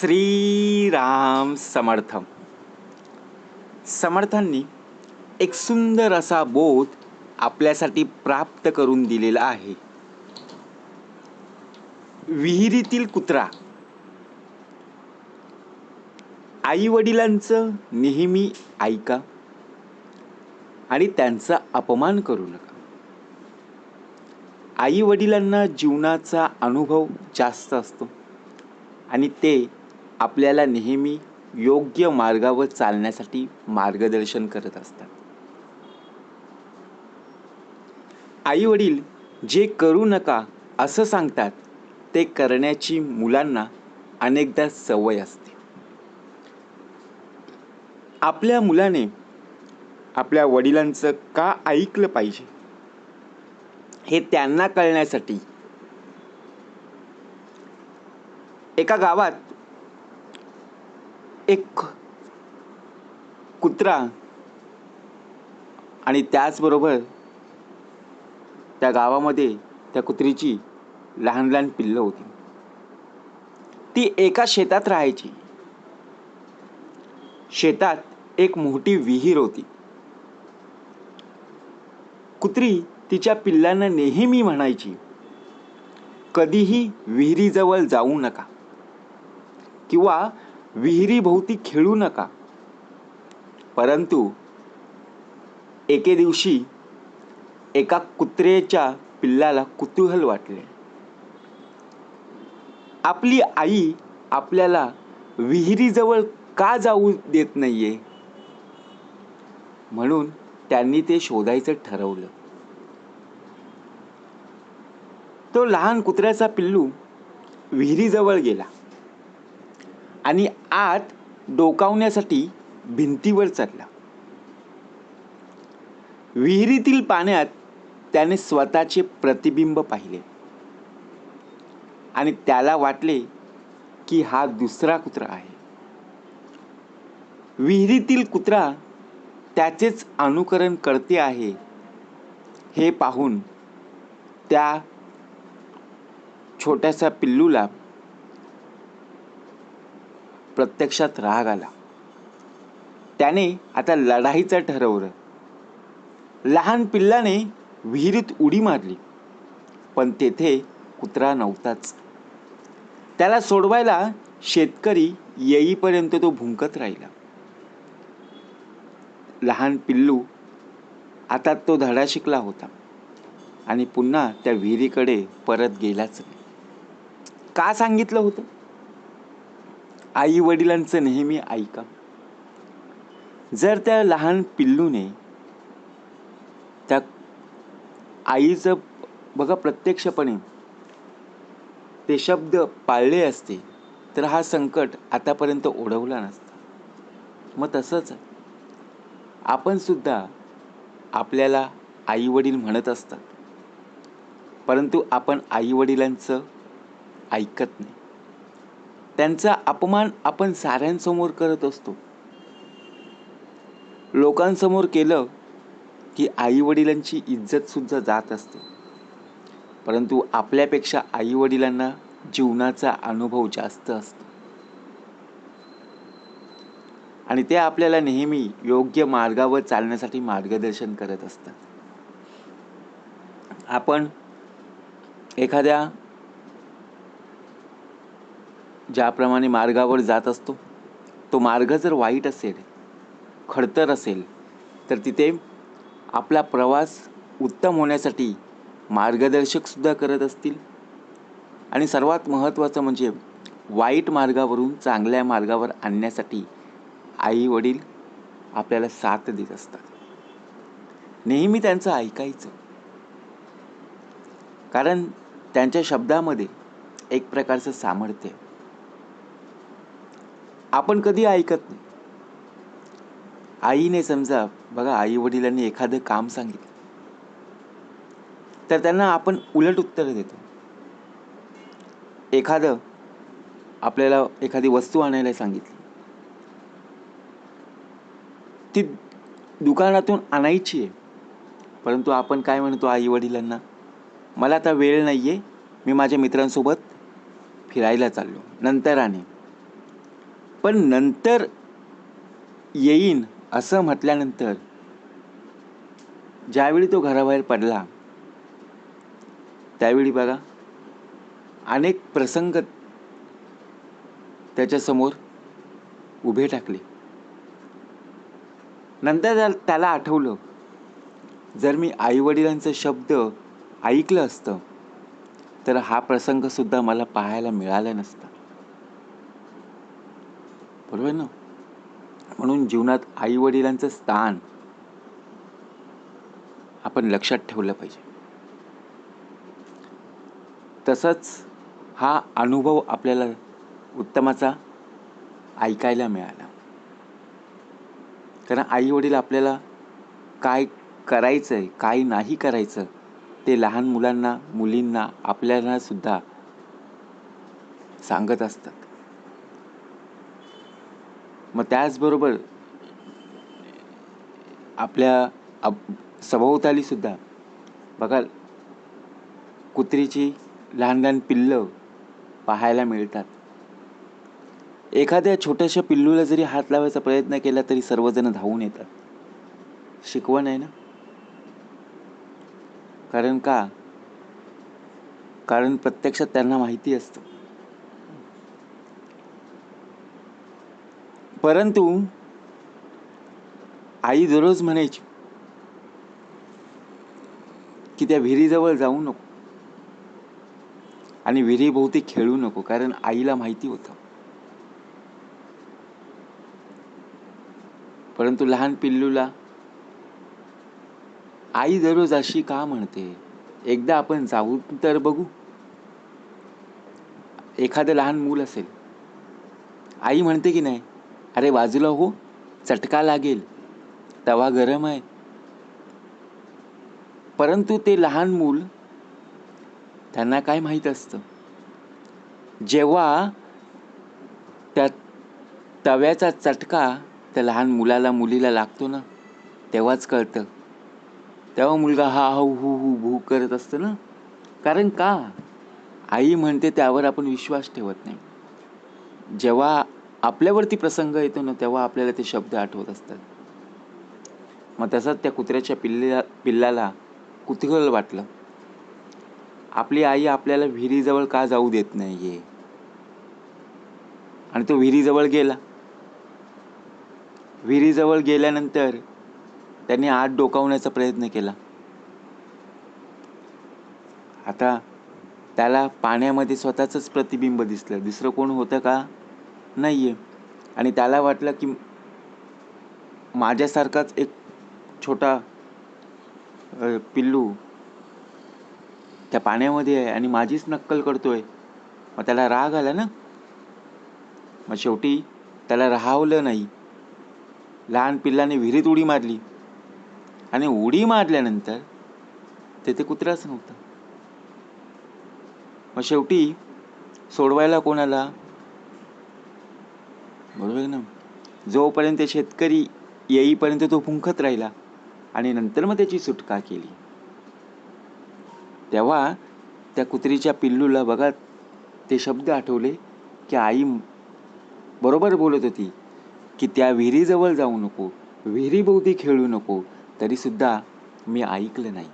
श्रीराम समर्थ समर्थांनी एक सुंदर असा बोध आपल्यासाठी प्राप्त करून दिलेला आहे. विहिरीतील कुत्रा. आई वडिलांचं नेहमी ऐका आणि त्यांचा अपमान करू नका. आई वडिलांना जीवनाचा अनुभव जास्त असतो आणि ते आपल्याला नेहमी योग्य मार्गावर चालण्यासाठी मार्गदर्शन करत असतात. आई वडील जे करू नका असं सांगतात ते करण्याची मुलांना अनेकदा सवय असते. आपल्या मुलाने आपल्या वडिलांचं का ऐकलं पाहिजे? हे त्यांना कळण्यासाठी. एका गावात एक कुत्रा आणि त्याचबरोबर त्या गावामध्ये त्या कुत्रीची लहान लहान पिल्लं होती. ती एका शेतात राहायची. शेतात एक मोठी विहीर होती. कुत्री तिच्या पिल्लांना नेहमी म्हणायची कधीही विहिरीजवळ जाऊ नका किंवा विहिरीभोवती खेळू नका. परंतु एके दिवशी एका कुत्रेच्या पिल्लाला कुतूहल वाटले. आपली आई आपल्याला विहिरीजवळ का जाऊ देत नाहीये? म्हणून त्यांनी ते शोधायचं ठरवलं. तो लहान कुत्र्याचा पिल्लू विहिरीजवळ गेला. आणि आत डोकावण्यासाठी भिंतीवर चढला. विहिरीतील पाण्यात त्याने स्वतःचे प्रतिबिंब पाहिले. आणि त्याला वाटले की हा दुसरा कुत्रा आहे. विहिरीतील कुत्रा त्याचेच अनुकरण करते आहे. हे पाहून त्या छोट्याशा पिल्लूला प्रत्यक्षात राग आला. त्याने आता लढाईचं ठरवलं. लहान पिल्लाने विहिरीत उडी मारली पण तेथे कुत्रा नव्हताच. त्याला सोडवायला शेतकरी येईपर्यंत तो भुंकत राहिला. लहान पिल्लू आता तो धडा शिकला होता आणि पुन्हा त्या विहिरीकडे परत गेलाच नाही. का सांगितलं होतं? आई वडिलांचं नेहमी ऐका. जर त्या लहान पिल्लूने त्या आईचं बघा प्रत्यक्षपणे ते शब्द पाळले असते तर हा संकट आतापर्यंत ओढवला नसता. मग तसंच आपण सुद्धा आपल्याला आई वडील म्हणत असतात. परंतु आपण आई वडिलांचं ऐकत नाही. त्यांचा अपमान आपण साऱ्यांसमोर करत असतो. लोकांसमोर केलं की आई वडिलांची इज्जत सुद्धा जात असते. परंतु आपल्यापेक्षा आई वडिलांना जीवनाचा अनुभव जास्त असतो. आणि ते आपल्याला नेहमी योग्य मार्गावर चालण्यासाठी मार्गदर्शन करत असतात. आपण एखाद्या ज्याप्रमाणे मार्गावर जात असतो तो मार्ग जर वाईट असेल खडतर असेल तर तिथे आपला प्रवास उत्तम होण्यासाठी मार्गदर्शकसुद्धा करत असतील. आणि सर्वात महत्त्वाचं म्हणजे वाईट मार्गावरून चांगल्या मार्गावर आणण्यासाठी आई वडील आपल्याला साथ देत असतात. नेहमी त्यांचं ऐकायचं. कारण त्यांच्या शब्दामध्ये एक प्रकारचं सामर्थ्य आहे. आपण कधी ऐकत नाही. आईने समजा बघा आई वडिलांनी एखादं काम सांगितलं. तर त्यांना आपण उलट उत्तर देतो. एखादं आपल्याला एखादी वस्तू आणायला सांगितली. ती दुकानातून आणायची आहे. परंतु आपण काय म्हणतो आई वडिलांना मला आता वेळ नाही आहे मी माझ्या मित्रांसोबत फिरायला चाललो नंतर आणि पण नंतर येईन असं म्हटल्यानंतर ज्यावेळी तो घराबाहेर पडला त्यावेळी बघा अनेक प्रसंग त्याच्यासमोर उभे टाकले. नंतर त्या- त्याला आठवलं जर मी आईवडिलांचं शब्द ऐकलं असतं तर हा प्रसंग सुद्धा मला पाहायला मिळाला नसता. बरोबर ना? म्हणून जीवनात आई वडिलांचं स्थान आपण लक्षात ठेवलं पाहिजे. तसंच हा अनुभव आपल्याला उत्तमाचा ऐकायला मिळाला. कारण आई वडील आपल्याला काय करायचं आहे काय नाही करायचं ते लहान मुलांना मुलींना आपल्याला सुद्धा सांगत असतात. मग त्याचबरोबर आपल्या अब- सभोवतालीसुद्धा बघा कुत्रीची लहान लहान पिल्लं पाहायला मिळतात. एखाद्या छोट्याशा पिल्लूला जरी हात लावायचा प्रयत्न केला तरी सर्वजण धावून येतात. शिकवण आहे ना? कारण का? कारण प्रत्यक्षात त्यांना माहिती असतं. परंतु आई दररोज म्हणायची की त्या विहिरीजवळ जाऊ नको. आणि विहिरीभोवती खेळू नको कारण आईला माहिती होतं. परंतु लहान पिल्लूला आई दररोज अशी का म्हणते? एकदा आपण जाऊ तर बघू. एखादं लहान मूल असेल आई म्हणते की नाही अरे बाजूला हो चटका लागेल. तवा गरम आहे. परंतु ते लहान मूल त्यांना काय माहीत असतं? जेव्हा त्या तव्याचा चटका त्या लहान मुलाला मुलीला लागतो ना तेव्हाच कळतं. तेव्हा मुलगा हा हू हू हू भू करत असतं ना. कारण का? आई म्हणते त्यावर आपण विश्वास ठेवत नाही. जेव्हा आपल्यावरती प्रसंग येतो ना तेव्हा आपल्याला ते शब्द आठवत असतात. मग तसंच त्या कुत्र्याच्या पिल्ल्या पिल्लाला कुतूहल वाटलं. आपली आई आपल्याला विहिरीजवळ का जाऊ देत नाहीये? आणि तो विहिरीजवळ गेला. विहिरीजवळ गेल्यानंतर त्यांनी आत डोकावण्याचा प्रयत्न केला. आता त्याला पाण्यामध्ये स्वतःच प्रतिबिंब दिसलं. दुसरं कोण होतं का? नाही आहे आणि त्याला वाटलं की माझ्यासारखाच एक छोटा पिल्लू त्या पाण्यामध्ये आहे आणि माझीच नक्कल करतोय. मग त्याला राग आला ना? मग शेवटी त्याला राहावलं नाही. लहान पिल्लाने विहिरीत उडी मारली. आणि उडी मारल्यानंतर तेथे कुत्राच नव्हता. मग शेवटी सोडवायला कोणाला बरोबर आहे ना जोपर्यंत शेतकरी येईपर्यंत तो फुंकत राहिला आणि नंतर मग त्याची सुटका केली. तेव्हा त्या कुत्रीच्या पिल्लूला बघा ते शब्द आठवले की आई बरोबर बोलत होती की त्या विहिरीजवळ जाऊ नको विहिरीभोवती खेळू नको तरीसुद्धा मी ऐकलं नाही.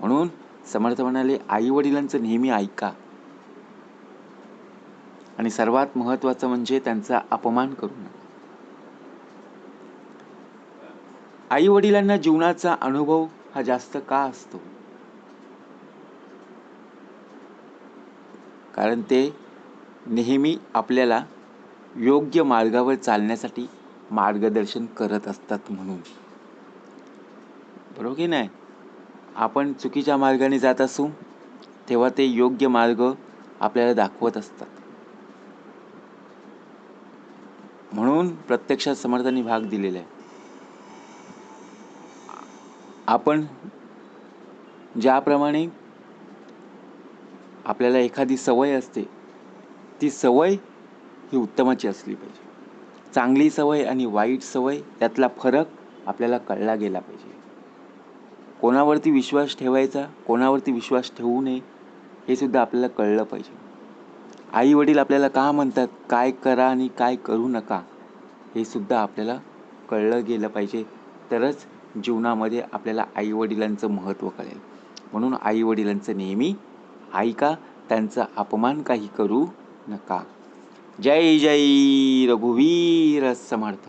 म्हणून समर्थ म्हणाले आई वडिलांचं नेहमी ऐका. आणि सर्वात महत्वाचं म्हणजे त्यांचा अपमान करू नका आई वडिलांना जीवनाचा अनुभव हा जास्त का असतो? कारण ते नेहमी आपल्याला योग्य मार्गावर चालण्यासाठी मार्गदर्शन करत असतात म्हणून. बरोबर की नाही? आपण चुकीच्या मार्गाने जात असू तेव्हा ते योग्य मार्ग आपल्याला दाखवत असतात. म्हणून प्रत्यक्षात समर्थांनी भाग दिलेला आहे. आपण ज्याप्रमाणे आपल्याला एखादी सवय असते ती सवय ही उत्तमाची असली पाहिजे. चांगली सवय आणि वाईट सवय त्यातला फरक आपल्याला कळला गेला पाहिजे. कोणावरती विश्वास ठेवायचा कोणावरती विश्वास ठेवू नये हे सुद्धा आपल्याला कळलं पाहिजे. आई वडील आपल्याला का म्हणतात? काय करा आणि काय करू नका? हे सुद्धा आपल्याला कळलं गेलं पाहिजे. तरच जीवनामध्ये आपल्याला आईवडिलांचं महत्त्व कळेल. म्हणून आईवडिलांचं नेहमी ऐका. त्यांचा अपमान काही करू नका. जय जय रघुवीर समर्थ.